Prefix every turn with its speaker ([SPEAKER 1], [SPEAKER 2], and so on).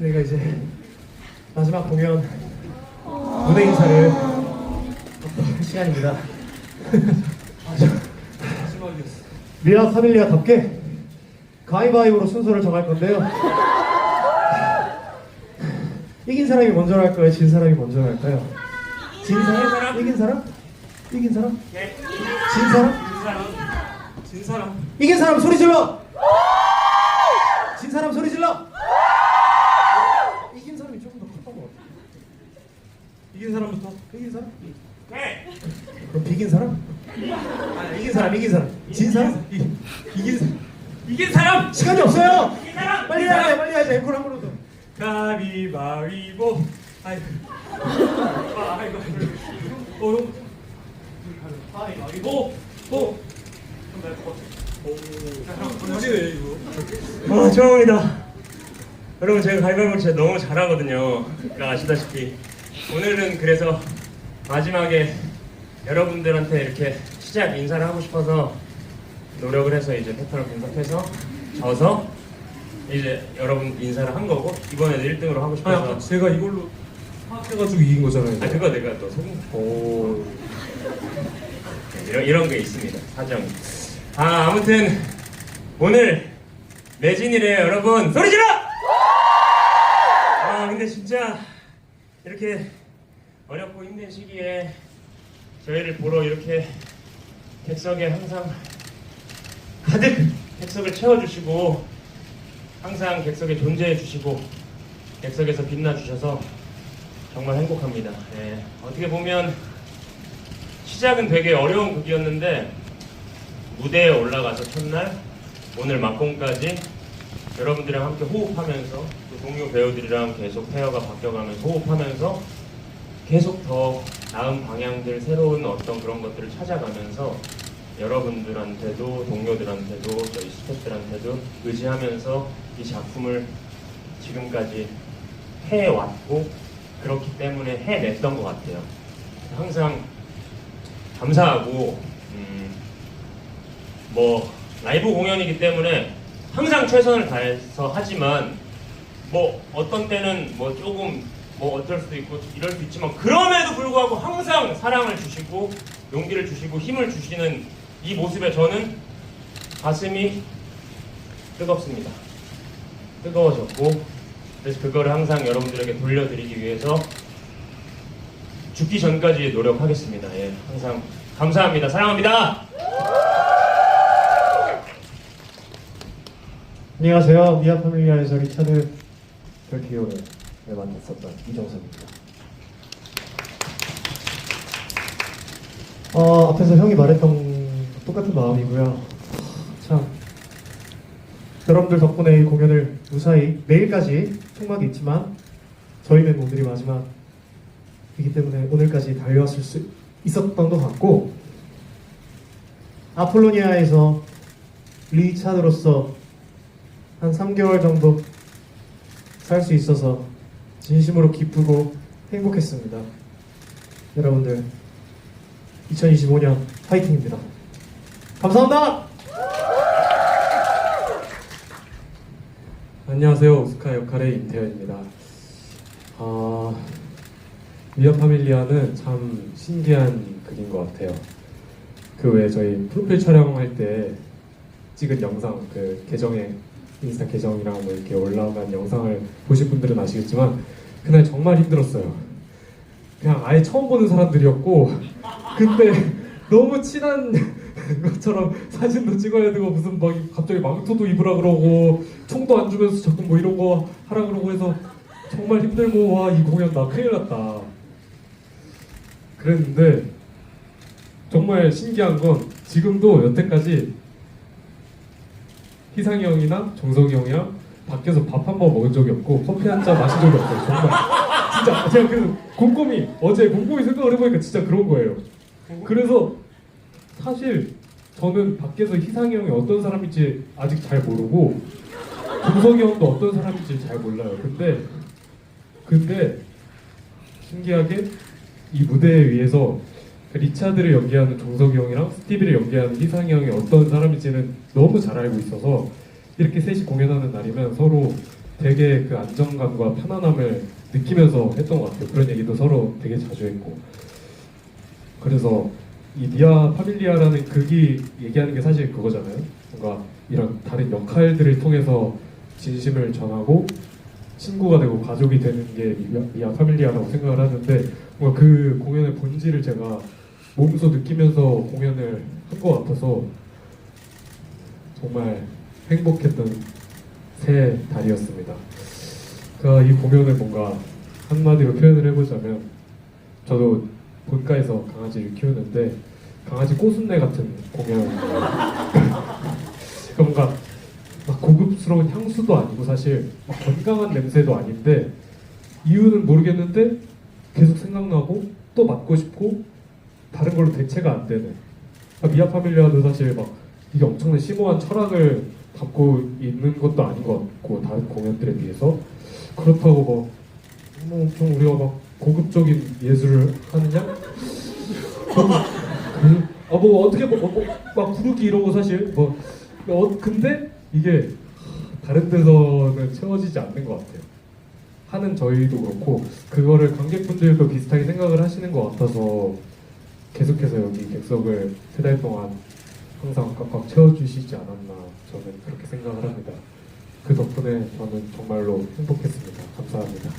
[SPEAKER 1] 저희가 이제 마지막 공연 무대 인사를 할 시간입니다. 미라 파밀리아답게 가위바위보로 순서를 정할 건데요. 이긴 사람이 먼저 할까요? 진 사람이 먼저 할까요? 진 사람? 이긴 사람? 이긴 사람?
[SPEAKER 2] 예.
[SPEAKER 1] 진 사람?
[SPEAKER 2] 진 사람. 진 사람.
[SPEAKER 1] 이긴 사람 소리 질러! 진 사람 소리 질러! 이긴 사람이 조금 더 컸던 것 같아.
[SPEAKER 2] 이긴 사람부터.
[SPEAKER 1] 이긴 사람?
[SPEAKER 2] 네.
[SPEAKER 1] 그럼 비긴 사람? 아, 이긴 사람, 이긴 사람. 진 사람? 이, 이긴 사람.
[SPEAKER 2] 이긴 사람.
[SPEAKER 1] 시간이 없어요!
[SPEAKER 2] 이긴 사람.
[SPEAKER 1] 빨리
[SPEAKER 2] 이긴
[SPEAKER 1] 해야 돼,
[SPEAKER 2] 사람.
[SPEAKER 1] 빨리 해야지. 앵콜 한 번로 더.
[SPEAKER 2] 가위바위보. 아이고. 아이고. 어. 가위바위보. 보.
[SPEAKER 3] 멋지네 이거.
[SPEAKER 2] 아, 죄송합니다. 여러분 제가 가위바위보 진짜 너무 잘하거든요. 그러니까 아시다시피 오늘은 그래서 마지막에 여러분들한테 이렇게 시작 인사를 하고 싶어서 노력을 해서 이제 패턴을 분석해서 져서 이제 여러분 인사를 한 거고 이번에는 1등으로 하고 싶어서
[SPEAKER 3] 제가 이걸로 파악해가지고 이긴 거잖아요.
[SPEAKER 2] 아 그거 내가 또 거.
[SPEAKER 3] 오.
[SPEAKER 2] 이런 이런 게 있습니다 사정. 아 아무튼 오늘 매진이래요 여러분 소리 질러! 아 근데 진짜 이렇게 어렵고 힘든 시기에 저희를 보러 이렇게 객석에 항상 가득 객석을 채워주시고 항상 객석에 존재해 주시고 객석에서 빛나 주셔서 정말 행복합니다. 네, 어떻게 보면 시작은 되게 어려운 곡이었는데 무대에 올라가서 첫날 오늘 막공까지 여러분들이랑 함께 호흡하면서 또 동료 배우들이랑 계속 페어가 바뀌어가면서 호흡하면서 계속 더 나은 방향들 새로운 어떤 그런 것들을 찾아가면서 여러분들한테도 동료들한테도 저희 스태프들한테도 의지하면서 이 작품을 지금까지 해왔고 그렇기 때문에 해냈던 것 같아요. 항상 감사하고 음, 뭐 라이브 공연이기 때문에 항상 최선을 다해서 하지만 뭐 어떤 때는 뭐 조금 뭐 어쩔 수도 있고 이럴 수 있지만 그럼에도 불구하고 항상 사랑을 주시고 용기를 주시고 힘을 주시는 이 모습에 저는 가슴이 뜨겁습니다. 뜨거워졌고 그래서 그거를 항상 여러분들에게 돌려드리기 위해서 죽기 전까지 노력하겠습니다. 예, 항상 감사합니다. 사랑합니다.
[SPEAKER 1] 안녕하세요. 미아 파밀리아에서 리차드 별티오를 맡았었던 이정섭입니다. 어, 앞에서 형이 말했던 똑같은 마음이고요. 참 여러분들 덕분에 이 공연을 무사히 내일까지 총막이 있지만 저희는 오늘이 마지막이기 때문에 오늘까지 달려왔을 수 있었던 것 같고 아폴로니아에서 리차드로서 한 3개월 정도 살 수 있어서 진심으로 기쁘고 행복했습니다. 여러분들 2025년 파이팅입니다. 감사합니다.
[SPEAKER 3] 안녕하세요. 오스카 역할의 임태현입니다. 아, 위아 파밀리아는 참 신기한 극인 것 같아요. 그 외에 저희 프로필 촬영할 때 찍은 영상, 그 계정에 인스타 계정이랑 뭐 이렇게 올라간 영상을 보신 분들은 아시겠지만 그날 정말 힘들었어요. 그냥 아예 처음 보는 사람들이었고 근데 너무 친한 것처럼 사진도 찍어야 되고 무슨 막 갑자기 망토도 입으라 그러고 총도 안 주면서 자꾸 뭐 이런 거 하라 그러고 해서 정말 힘들고 와 이 공연 나 큰일 났다 그랬는데 정말 신기한 건 지금도 여태까지 희상이 형이나 정석이 형이랑 밖에서 밥 한 번 먹은 적이 없고 커피 한 잔 마신 적이 없어요 정말. 진짜 제가 그래서 곰곰이 어제 곰곰이 생각을 해보니까 진짜 그런 거예요. 그래서 사실 저는 밖에서 희상이 형이 어떤 사람인지 아직 잘 모르고 정석이 형도 어떤 사람인지 잘 몰라요. 근데 근데 신기하게 이 무대 위에서 리차드를 연기하는 정석이 형이랑 스티비를 연기하는 희상이 형이 어떤 사람인지는 너무 잘 알고 있어서 이렇게 셋이 공연하는 날이면 서로 되게 그 안정감과 편안함을 느끼면서 했던 것 같아요. 그런 얘기도 서로 되게 자주 했고. 그래서 이 미아 파밀리아라는 극이 얘기하는 게 사실 그거잖아요. 뭔가 이런 다른 역할들을 통해서 진심을 전하고 친구가 되고 가족이 되는 게 미아, 미아 파밀리아라고 생각을 하는데 뭔가 그 공연의 본질을 제가 몸소 느끼면서 공연을 한 것 같아서 정말 행복했던 새 달이었습니다. 그러니까 이 공연을 뭔가 한마디로 표현을 해보자면 저도 본가에서 강아지를 키우는데 강아지 꼬순내 같은 공연 그러니까 뭔가 막 고급스러운 향수도 아니고 사실 막 건강한 냄새도 아닌데 이유는 모르겠는데 계속 생각나고 또 맡고 싶고 다른 걸로 대체가 안 되는 그러니까 미아 파밀리아도 사실 막 이게 엄청난 심오한 철학을 담고 있는 것도 아닌 것 같고 다른 공연들에 비해서 그렇다고 뭐, 뭐 엄청 우리가 막 고급적인 예술을 하느냐? 아뭐 어떻게 뭐, 뭐, 막 부르기 이러고 사실 뭐 어, 근데 이게 다른 데서는 채워지지 않는 것 같아요. 하는 저희도 그렇고 그거를 관객분들도 비슷하게 생각을 하시는 것 같아서 계속해서 여기 객석을 세 달 동안 항상 꽉꽉 채워주시지 않았나 저는 그렇게 생각을 합니다. 그 덕분에 저는 정말로 행복했습니다. 감사합니다.